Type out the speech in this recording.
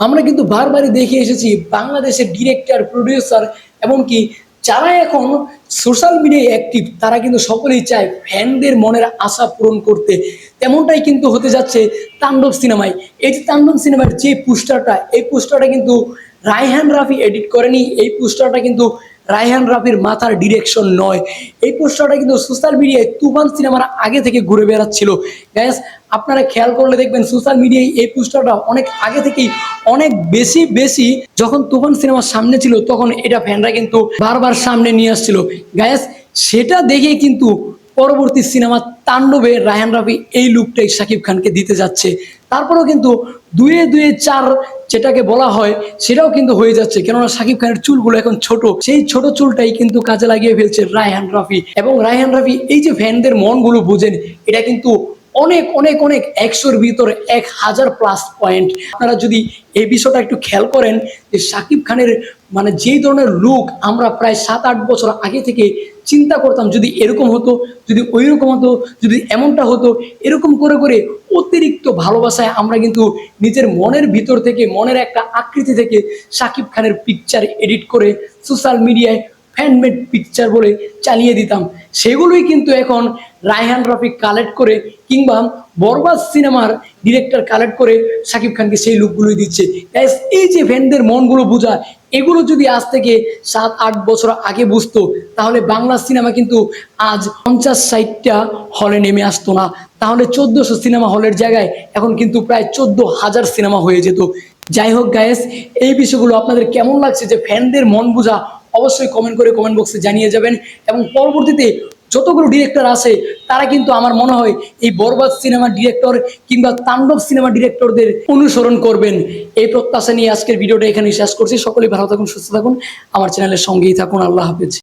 আমরা কিন্তু বারবারই দেখে এসেছি বাংলাদেশের ডিরেক্টর প্রডিউসার এমনকি যারা এখন সোশ্যাল মিডিয়ায় অ্যাক্টিভ তারা কিন্তু সকলেই চায় ফ্যানদের মনের আশা পূরণ করতে। তেমনটাই কিন্তু হতে যাচ্ছে তাণ্ডব সিনেমায়। এই যে তাণ্ডব সিনেমার যে পোস্টারটা এই পোস্টারটা কিন্তু রায়হান রাফি এডিট করেনি, এই পোস্টারটা কিন্তু রায়হান রাফির মাথার ডিরেকশন নয়। এই পোস্টারটা কিন্তু সোশ্যাল মিডিয়ায় তুফান সিনেমার আগে থেকে ঘুরে বেড়াচ্ছিল। গ্যাস আপনারা খেয়াল করলে দেখবেন সোশ্যাল মিডিয়ায় এই পোস্টারটা অনেক আগে থেকেই অনেক বেশি বেশি যখন তুফান সিনেমার সামনে ছিল তখন এটা ফ্যানরা কিন্তু বারবার সামনে নিয়ে আসছিল। গ্যাস সেটা দেখেই কিন্তু পরবর্তী সিনেমা তাণ্ডবে রায়হান রাফি এই লুকটাই শাকিব খানকে দিতে যাচ্ছে। তারপরেও কিন্তু দুয়ে দুয়ে চার যেটাকে বলা হয়, সেটাও কিন্তু হয়ে যাচ্ছে। কেননা সাকিব খানের চুলগুলো এখন ছোট। সেই ছোট চুলটাই কিন্তু কাজে লাগিয়ে ফেলছে রায়হান রাফি। এবং রায়হান রাফি এই যে ফ্যানদের মনগুলো বুঝেন, এটা কিন্তু অনেক অনেক অনেক একশোর ভিতরে এক হাজার প্লাস পয়েন্ট আপনারা যদি এই বিষয়টা একটু খেয়াল করেন, যে শাকিব খানের মানে যেই ধরনের লুক আমরা প্রায় সাত, আট বছর আগে থেকে চিন্তা করতাম যদি এরকম হতো, যদি ওই রকম হতো, যদি এমনটা হতো, এরকম করে করে অতিরিক্ত ভালোবাসায় আমরা কিন্তু নিজের মনের ভিতর থেকে, মনের একটা আকৃতি থেকে সাকিব খানের পিকচার এডিট করে সোশ্যাল মিডিয়ায় হ্যান্ডমেড পিকচার বলে চালিয়ে দিতাম। সেগুলোই কিন্তু এখন রায়হান রফিক কালেক্ট করে কিংবা বরবাদ সিনেমার ডিরেক্টর কালেক্ট করে শাকিব খানকে সেই লুকগুলোই দিচ্ছে। এই যে ফ্যানদের মনগুলো বোঝা, এগুলো যদি আজ থেকে সাত, আট বছর আগে বুঝতো, তাহলে বাংলা সিনেমা কিন্তু আজ পঞ্চাশ ষাটটা হলে নেমে আসতো না। তাহলে চোদ্দশো সিনেমা হলের জায়গায় এখন কিন্তু প্রায় চোদ্দ হাজার সিনেমা হয়ে যেত। যাই হোক গায়েস এই বিষয়গুলো আপনাদের কেমন লাগছে যে ফ্যানদের মন বোঝা অবশ্যই কমেন্ট করে কমেন্ট বক্সে জানিয়ে যাবেন এবং পরবর্তীতে যতগুলো ডিরেক্টর আছে, তারা কিন্তু আমার মনে হয় এই বরবাদ সিনেমা ডিরেক্টর কিংবা তাণ্ডব সিনেমা ডিরেক্টরদের অনুসরণ করবেন। এই প্রত্যাশা নিয়ে আজকের ভিডিওটা এখানে শেষ করছি। সকলেই ভালো থাকুন, সুস্থ থাকুন। আমার চ্যানেলের সঙ্গেই থাকুন। আল্লাহ হাফেজ।